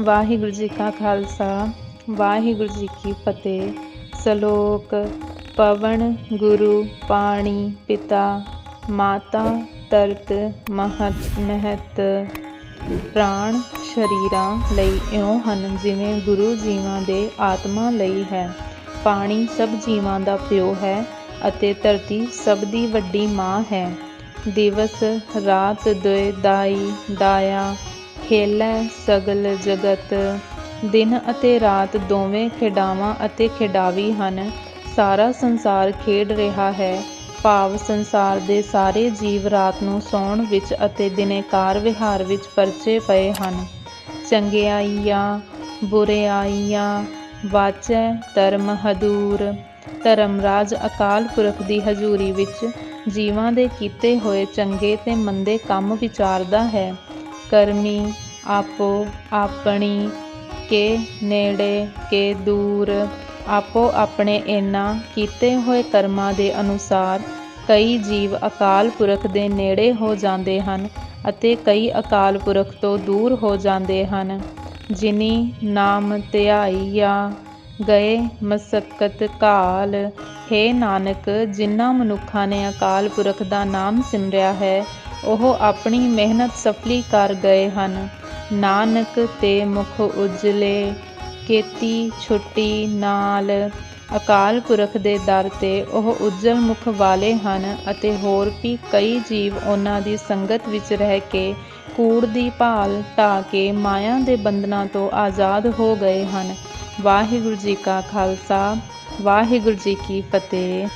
ਵਾਹਿਗੁਰੂ ਜੀ ਕਾ ਖਾਲਸਾ, ਵਾਹਿਗੁਰੂ ਜੀ ਕੀ ਫਤਿਹ। ਸ਼ਲੋਕ, ਪਵਨ, ਗੁਰੂ, ਪਾਣੀ, ਪਿਤਾ, ਮਾਤਾ, ਤਰਤ, ਮਹਤ ਮਹਤ। ਪ੍ਰਾਣ ਸ਼ਰੀਰਾਂ ਲਈ ਇਉਂ ਹਨ ਜਿਵੇਂ ਗੁਰੂ ਜੀਵਾਂ ਦੇ ਆਤਮਾ ਲਈ ਹੈ। ਪਾਣੀ ਸਭ ਜੀਵਾਂ ਦਾ ਪਿਓ ਹੈ ਅਤੇ ਧਰਤੀ ਸਭ ਦੀ ਵੱਡੀ ਮਾਂ ਹੈ। ਦਿਵਸ, ਰਾਤ, ਦੁਇ, ਦਾਈ, ਦਾਇਆ ਖੇਲੈ ਸਗਲ ਜਗਤ। ਦਿਨ ਅਤੇ ਰਾਤ ਦੋਵੇਂ ਖਿਡਾਵਾਂ ਅਤੇ ਖਿਡਾਵੀ ਹਨ। ਸਾਰਾ ਸੰਸਾਰ ਖੇਡ ਰਿਹਾ ਹੈ। ਭਾਵ ਸੰਸਾਰ ਦੇ ਸਾਰੇ ਜੀਵ ਰਾਤ ਨੂੰ ਸੌਣ ਵਿੱਚ ਅਤੇ ਦਿਨੇ ਕਾਰ ਵਿਹਾਰ ਵਿੱਚ ਪਰਚੇ ਪਏ ਹਨ। ਚੰਗਿਆਈਆਂ, ਬੁਰਿਆਈਆਂ, ਵਾਚੈ, ਧਰਮ ਹਦੂਰ। ਧਰਮਰਾਜ ਅਕਾਲ ਪੁਰਖ ਦੀ ਹਜ਼ੂਰੀ ਵਿੱਚ ਜੀਵਾਂ ਦੇ ਕੀਤੇ ਹੋਏ ਚੰਗੇ ਤੇ ਮੰਦੇ ਕੰਮ ਵਿਚਾਰਦਾ ਹੈ। ਕਰਮੀ ਆਪੋ ਆਪਣੀ ਕੇ ਨੇੜੇ ਕੇ ਦੂਰ। ਆਪੋ ਆਪਣੇ ਇਹਨਾਂ ਕੀਤੇ ਹੋਏ ਕਰਮਾਂ ਦੇ ਅਨੁਸਾਰ ਕਈ ਜੀਵ ਅਕਾਲ ਪੁਰਖ ਦੇ ਨੇੜੇ ਹੋ ਜਾਂਦੇ ਹਨ ਅਤੇ ਕਈ ਅਕਾਲ ਪੁਰਖ ਤੋਂ ਦੂਰ ਹੋ ਜਾਂਦੇ ਹਨ। ਜਿਨੀ ਨਾਮ ਧਿਆਈਆ, ਗਏ ਮਸਕਤ ਕਾਲ। ਹੈ ਨਾਨਕ, ਜਿਨ੍ਹਾਂ ਮਨੁੱਖਾਂ ਨੇ ਅਕਾਲ ਪੁਰਖ ਦਾ ਨਾਮ ਸਿਮਰਿਆ ਹੈ ਉਹ ਆਪਣੀ ਮਿਹਨਤ ਸਫਲੀ ਕਰ ਗਏ ਹਨ। ਨਾਨਕ ਤੇ ਮੁਖ ਉਜਲੇ, ਕੀਤੀ ਛੁੱਟੀ ਨਾਲ ਅਕਾਲ ਪੁਰਖ ਦੇ ਦਰ ਤੇ ਉਹ ਉਜਲ ਮੁਖ ਵਾਲੇ ਹਨ ਅਤੇ ਹੋਰ ਵੀ ਕਈ ਜੀਵ ਉਹਨਾਂ ਦੀ ਸੰਗਤ ਵਿੱਚ ਰਹਿ ਕੇ ਕੂੜ ਦੀ ਭਾਲ ਢਾ ਕੇ ਮਾਇਆ ਦੇ ਬੰਧਨਾਂ ਤੋਂ ਆਜ਼ਾਦ ਹੋ ਗਏ ਹਨ। ਵਾਹਿਗੁਰੂ ਜੀ ਕਾ ਖਾਲਸਾ, ਵਾਹਿਗੁਰੂ ਜੀ ਕੀ ਫਤਿਹ।